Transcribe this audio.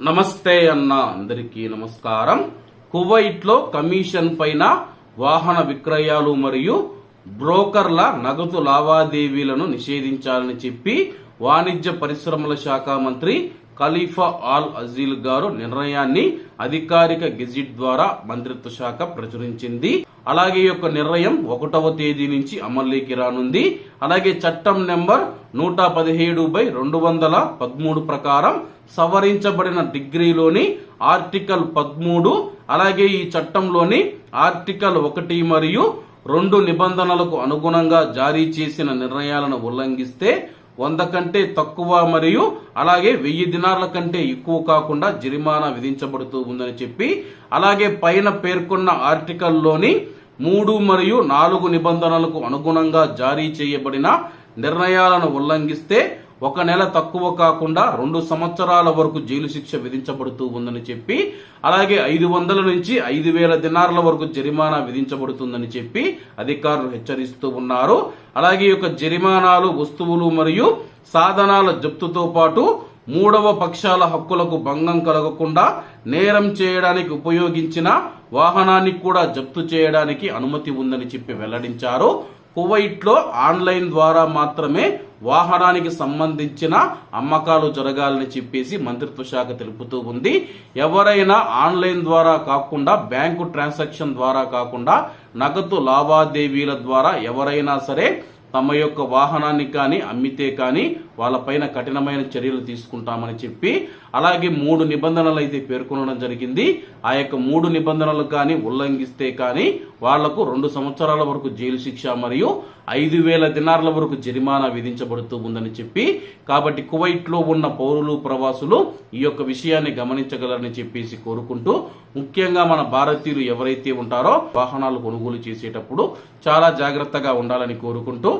నమస్తే అన్న అందరికీ నమస్కారం. కువైట్లో కమిషన్ పైన వాహన విక్రయాలు మరియు బ్రోకర్ల నగదు లావాదేవీలను నిషేధించాలని చెప్పి వాణిజ్య పరిశ్రమల శాఖ మంత్రి ఖలీఫా ఆల్ అజీల్ గారు నిర్ణయాన్ని అధికారిక గెజిట్ ద్వారా మంత్రిత్వ శాఖ ప్రచురించింది. అలాగే యొక్క నిర్ణయం ఒకటవ తేదీ నుంచి అమల్లోకి రానుంది. అలాగే చట్టం నెంబర్ నూట పదిహేడు బై రెండు వందల పదమూడు ప్రకారం సవరించబడిన డిగ్రీలోని ఆర్టికల్ పదమూడు అలాగే ఈ చట్టంలోని ఆర్టికల్ ఒకటి మరియు రెండు నిబంధనలకు అనుగుణంగా జారీ చేసిన నిర్ణయాలను ఉల్లంఘిస్తే వంద కంటే తక్కువ మరియు అలాగే వెయ్యి దినార్ల కంటే ఎక్కువ కాకుండా జరిమానా విధించబడుతూ ఉందని చెప్పి అలాగే పైన పేర్కొన్న ఆర్టికల్లోని మూడు మరియు నాలుగు నిబంధనలకు అనుగుణంగా జారీ చేయబడిన నిర్ణయాలను ఉల్లంఘిస్తే ఒక నెల తక్కువ కాకుండా రెండు సంవత్సరాల వరకు జైలు శిక్ష విధించబడుతూ ఉందని చెప్పి అలాగే ఐదు వందల నుంచి ఐదు వేల దినార్ల వరకు జరిమానా విధించబడుతుందని చెప్పి అధికారులు హెచ్చరిస్తూ ఉన్నారు. అలాగే యొక్క జరిమానాలు వస్తువులు మరియు సాధనాల జప్తుతో పాటు మూడవ పక్షాల హక్కులకు భంగం కలగకుండా నేరం చేయడానికి ఉపయోగించిన వాహనాన్ని కూడా జప్తు చేయడానికి అనుమతి ఉందని చెప్పి వెల్లడించారు. కువైట్లో ఆన్లైన్ ద్వారా మాత్రమే వాహనానికి సంబంధించిన అమ్మకాలు జరగాలని చెప్పేసి మంత్రిత్వ శాఖ తెలుపుతూ ఉంది. ఎవరైనా ఆన్లైన్ ద్వారా కాకుండా బ్యాంకు ట్రాన్సాక్షన్ ద్వారా కాకుండా నగదు లావాదేవీల ద్వారా ఎవరైనా సరే తమ యొక్క వాహనాన్ని కానీ అమ్మితే కానీ వాళ్ళపైన కఠినమైన చర్యలు తీసుకుంటామని చెప్పి అలాగే మూడు నిబంధనలు అయితే పేర్కొనడం జరిగింది. ఆ యొక్క మూడు నిబంధనలు కానీ ఉల్లంఘిస్తే కానీ వాళ్ళకు రెండు సంవత్సరాల వరకు జైలు శిక్ష మరియు ఐదు వేల దినార్ల వరకు జరిమానా విధించబడుతూ ఉందని చెప్పి కాబట్టి కువైట్లో ఉన్న పౌరులు ప్రవాసులు ఈ యొక్క విషయాన్ని గమనించగలరని చెప్పేసి కోరుకుంటూ ముఖ్యంగా మన భారతీయులు ఎవరైతే ఉంటారో వాహనాలు కొనుగోలు చేసేటప్పుడు చాలా జాగ్రత్తగా ఉండాలని కోరుకుంటూ